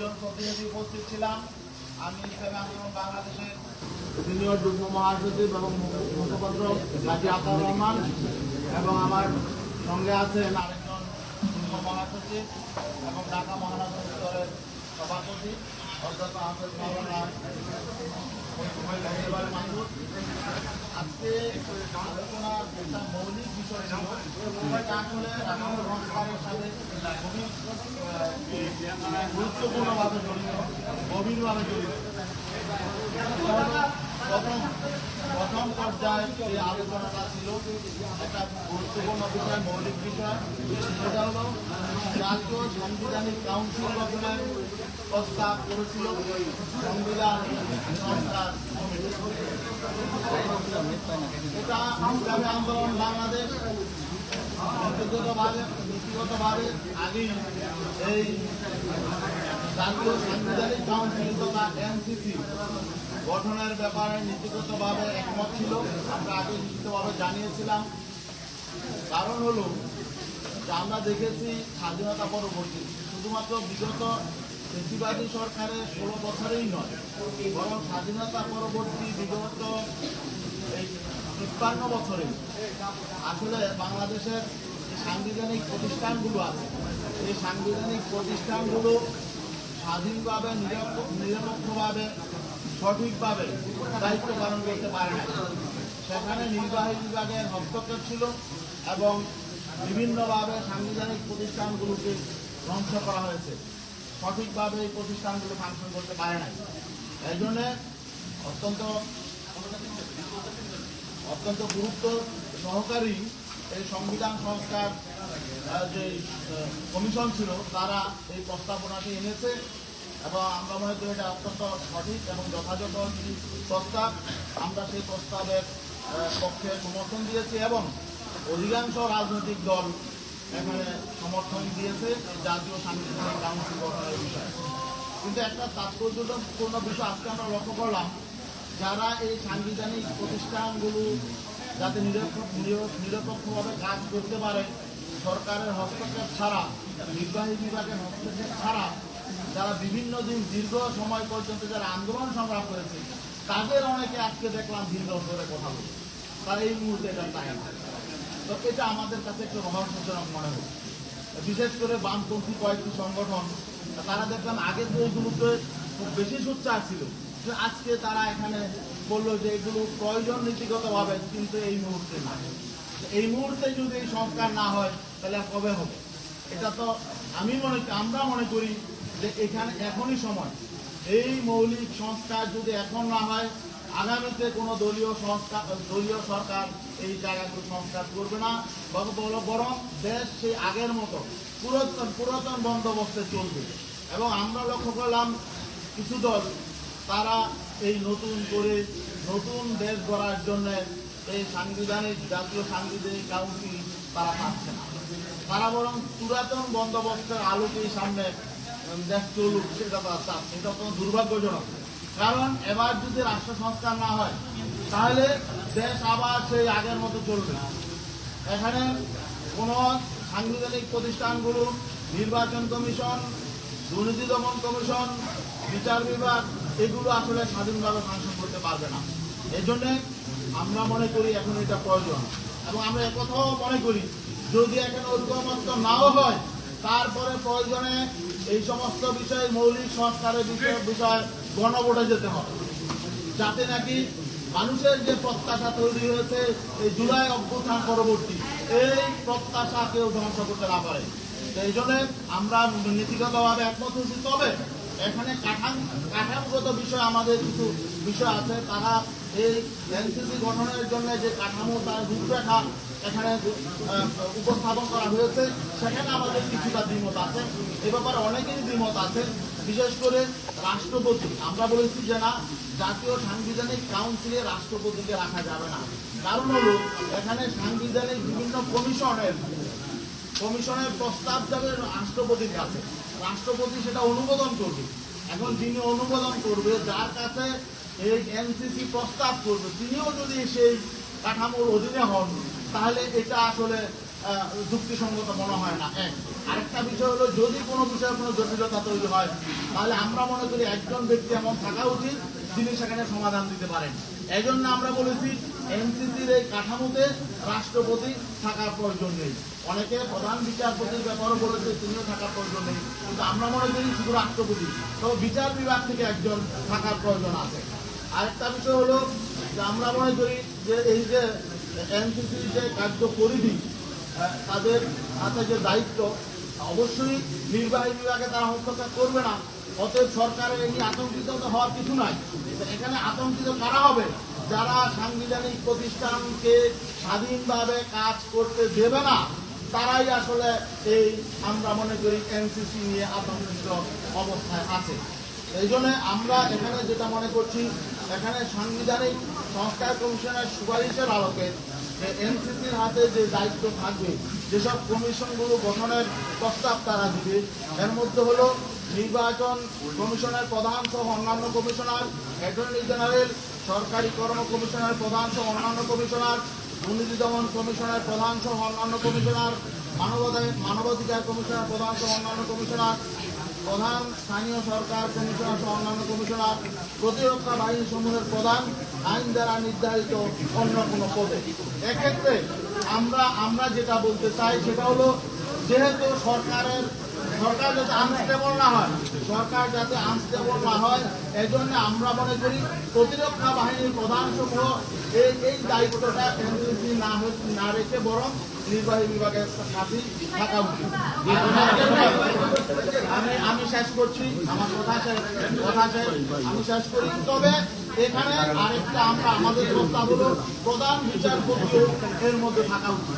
দুজন প্রতিনিধি উপস্থিত ছিলাম। আমি ইসলামী আন্দোলন বাংলাদেশের সিনিয়র যুগ্ম মহাসচিব এবং মুখপাত্র হাজি আতাউর রহমান এবং আমার সঙ্গে আছেন আরেকজন যুগ্ম মহাসচিব এবং ঢাকা মহানগর দলের সভাপতি। আজকে আলোচনা একটা মৌলিক বিষয় ছিল সংস্কারের সাথে খুবই গুরুত্বপূর্ণভাবে জড়িত গভীরভাবে জড়িত প্রথম প্রথম পর্যায়ে এই আলোচনাটা ছিল, একটা গুরুত্বপূর্ণ বিষয়, মৌলিক বিষয় সেটা হলো জাতীয় সাংবিধানিক কাউন্সিল গঠনের প্রস্তাব করেছিল, সংবিধান সংস্কার এটা ইসলামী আন্দোলন বাংলাদেশ নীতিগতভাবে নীতিগতভাবে আগেই এই জাতীয় সাংবিধানিক কাউন্সিল তথা এনসিসি গঠনের ব্যাপারে নীতিগতভাবে একমত ছিল। আমরা আগে লিখিতভাবে জানিয়েছিলাম। কারণ হলো, যে আমরা দেখেছি স্বাধীনতা পরবর্তী। শুধুমাত্র বিগত বেশিবাদী সরকারের ষোলো বছরেই নয়, বরং স্বাধীনতা পরবর্তী বিগত এই তিপ্পান্ন বছরে আসলে বাংলাদেশের সাংবিধানিক প্রতিষ্ঠানগুলো আছে এই সাংবিধানিক প্রতিষ্ঠানগুলো স্বাধীনভাবে নিরপ- নিরপেক্ষভাবে, সঠিকভাবে দায়িত্ব পালন করতে পারে না সেখানে নির্বাহী বিভাগের হস্তক্ষেপ ছিল এবং বিভিন্নভাবে সাংবিধানিক প্রতিষ্ঠানগুলোকে ধ্বংস করা হয়েছে। সঠিকভাবে এই প্রতিষ্ঠানগুলো ফাংশন করতে পারে নাই। এই জন্যে অত্যন্ত অত্যন্ত গুরুত্ব সহকারী এই সংবিধান সংস্কার যে কমিশন ছিল, তারা এই প্রস্তাবনাটি এনেছে। এবং আমরা মনে করি এটা অত্যন্ত সঠিক এবং যথাযথ প্রস্তাব। আমরা সেই প্রস্তাবের পক্ষে সমর্থন দিয়েছি এবং অধিকাংশ রাজনৈতিক দল এখানে সমর্থন দিয়েছে জাতীয় সাংবিধানিক কাউন্সিল গঠনের বিষয়ে। কিন্তু একটা তাৎপর্যপূর্ণ বিষয় আজকে আমরা লক্ষ্য করলাম, যারা এই সাংবিধানিক প্রতিষ্ঠানগুলো যাতে নিরপেক্ষ নির- নিরপেক্ষভাবে কাজ করতে পারে, সরকারের হস্তক্ষেপ ছাড়া, নির্বাহী বিভাগের হস্তক্ষেপ ছাড়া যারা বিভিন্ন দিন দীর্ঘ সময় পর্যন্ত যারা আন্দোলন সংগ্রাম করেছে, তাদের অনেকে আজকে দেখলাম দীর্ঘ ধরে কথা বলছে। তারা এই মুহূর্তে এটা না তো এটা আমাদের কাছে একটু রহস্যজনক মনে হচ্ছে। বিশেষ করে বামপন্থী কয়েকটি সংগঠন, তারা দেখলাম আগে তো এগুলোতে খুব বেশি সোচ্চার ছিল আজকে তারা এখানে বলল যে এগুলো প্রয়োজন নীতিগতভাবে, কিন্তু এই মুহূর্তে না। এই মুহূর্তে যদি এই সংস্কার না হয়, তাহলে কবে হবে? এটা তো আমি মনে, আমরা মনে করি যে এখানে এখনই সময় এই মৌলিক সংস্কার যদি এখন না হয়, আগামীতে কোনো দলীয় সংস্কার, দলীয় সরকার এই জায়গাগুলো সংস্কার করবে না। বরং- দেশ সেই আগের মতো পুরাতন পুরাতন বন্দোবস্তে চলবে। এবং আমরা লক্ষ্য করলাম, কিছু দল তারা এই নতুন করে নতুন দেশ গড়ার জন্য এই সাংবিধানিক, জাতীয় সাংবিধানিক কাউন্সিল তারা পাচ্ছে না। তারা বরং পুরাতন বন্দোবস্তের আলোকেই সামনে চলুক সেটা এটা দুর্ভাগ্যজনক কারণ এবার যদি রাষ্ট্র সংস্কার না হয়, তাহলে দেশ আবার সেই আগের মতো চলবে এখানে কোনো সাংবিধানিক প্রতিষ্ঠানগুলো, নির্বাচন কমিশন, দুর্নীতি দমন কমিশন, বিচার বিভাগ, এগুলো আসলে স্বাধীনভাবে ফাংশন করতে পারবে না। এই আমরা মনে করি এখন এটা প্রয়োজন। এবং আমরা একথাও মনে করি, যদি এখানে ঐক্যমত্য নাও হয় তারপরে প্রয়োজনে এই সমস্ত বিষয়ে মৌলিক সংস্কারের বিষয়ে বিষয় গণভোটে যেতে হবে। যাতে নাকি মানুষের যে প্রত্যাশা তৈরি হয়েছে, এই জুলাই অভ্যুত্থান পরবর্তী, এই প্রত্যাশা কেউ ধ্বংস করতে না পারে। এই জন্য আমরা নীতিগতভাবে একমত হয়েছি। তবে এখানে কাঠাম, কাঠামোগত বিষয় আমাদের কিছু বিষয় আছে। তারা এই এনসিসি গঠনের জন্য যে কাঠামো, তার রূপরেখা এখানে উপস্থাপন করা হয়েছে, সেখানে আমাদের কিছুটা দ্বিমত আছে। এ ব্যাপারে অনেকেরই দ্বিমত আছে। বিশেষ করে রাষ্ট্রপতি, আমরা বলেছি যে না, জাতীয় সাংবিধানিক কাউন্সিলে রাষ্ট্রপতিকে রাখা যাবে না। কারণ হলো, এখানে সাংবিধানিক বিভিন্ন কমিশনের কমিশনের প্রস্তাব যাবে রাষ্ট্রপতির কাছে। রাষ্ট্রপতি সেটা অনুমোদন করবে। এখন যিনি অনুমোদন করবে, যার কাছে এই এনসিসি প্রস্তাব করবে, তিনিও যদি সেই কাঠামোর অধীনে হন, তাহলে এটা আসলে যুক্তিসঙ্গত মনে হয় না। এক। আরেকটা বিষয় হলো, যদি কোনো বিষয়ে কোনো জটিলতা তৈরি হয়, তাহলে আমরা মনে করি একজন ব্যক্তি এমন থাকা উচিত, যিনি সেখানে সমাধান দিতে পারেন। এই আমরা বলেছি, এনসিসির এই কাঠামোতে রাষ্ট্রপতি থাকার প্রয়োজন নেই। অনেকে প্রধান বিচারপতির ব্যাপারও বলেছে, তিনিও থাকার প্রয়োজন নেই। কিন্তু আমরা মনে করি শুধু রাষ্ট্রপতি। তবে বিচার বিভাগ থেকে একজন থাকার প্রয়োজন আছে। আরেকটা বিষয় হলো যে আমরা মনে করি যে এই যে এনসিসির যে কার্য পরিধি তাদের হাতে যে দায়িত্ব, অবশ্যই নির্বাহী বিভাগে তারা হস্তক্ষেপ করবে না। অতএব সরকারের এই আতঙ্কিত তো হওয়ার কিছু নাই। এখানে আতঙ্কিত কারা হবে? যারা সাংবিধানিক প্রতিষ্ঠানকে স্বাধীনভাবে কাজ করতে দেবে না তারাই আসলে এই আমরা মনে করি এনসিসি নিয়ে আতঙ্কিত অবস্থায় আছে। এই জন্য আমরা এখানে যেটা মনে করছি, এখানে সাংবিধানিক সংস্কার কমিশনের সুপারিশের আলোকে এনসিসির হাতে যে দায়িত্ব থাকবে, যেসব কমিশনগুলো গঠনের প্রস্তাব তারা দিবে, এর মধ্যে হলো নির্বাচন কমিশনের প্রধান সহ অন্যান্য কমিশনার, অ্যাটর্নি জেনারেল, সরকারি কর্ম কমিশনের প্রধান সহ অন্যান্য কমিশনার দুর্নীতি দমন কমিশনের, প্রধান সহ অন্যান্য কমিশনার মানবাধিকার মানবাধিকার কমিশনের, প্রধান সহ অন্যান্য কমিশনার, প্রধান স্থানীয় সরকার কমিশনার সহ অন্যান্য কমিশনার, প্রতিরক্ষা বাহিনী সমূহের প্রধান, আইন দ্বারা নির্ধারিত অন্য কোনো পদে। এক্ষেত্রে আমরা আমরা যেটা বলতে চাই সেটা হলো, যেহেতু সরকারের সরকার যাতে আনস্টেবল না হয়, সরকার যাতে আনস্টেবল না হয় এই জন্য আমরা মনে করি প্রতিরক্ষা বাহিনীর প্রধান সমূহ এই এই দায়িত্বটা এনসিসি না না রেখে বরং নির্বাহী বিভাগের কাছেই থাকা উচিত। আমি আমি শেষ করছি। আমার কথা কথা আমি শেষ করি। তবে এখানে আরেকটা আমরা আমাদের প্রস্তাব হলো প্রধান বিচারপতিও এর মধ্যে থাকা উচিত।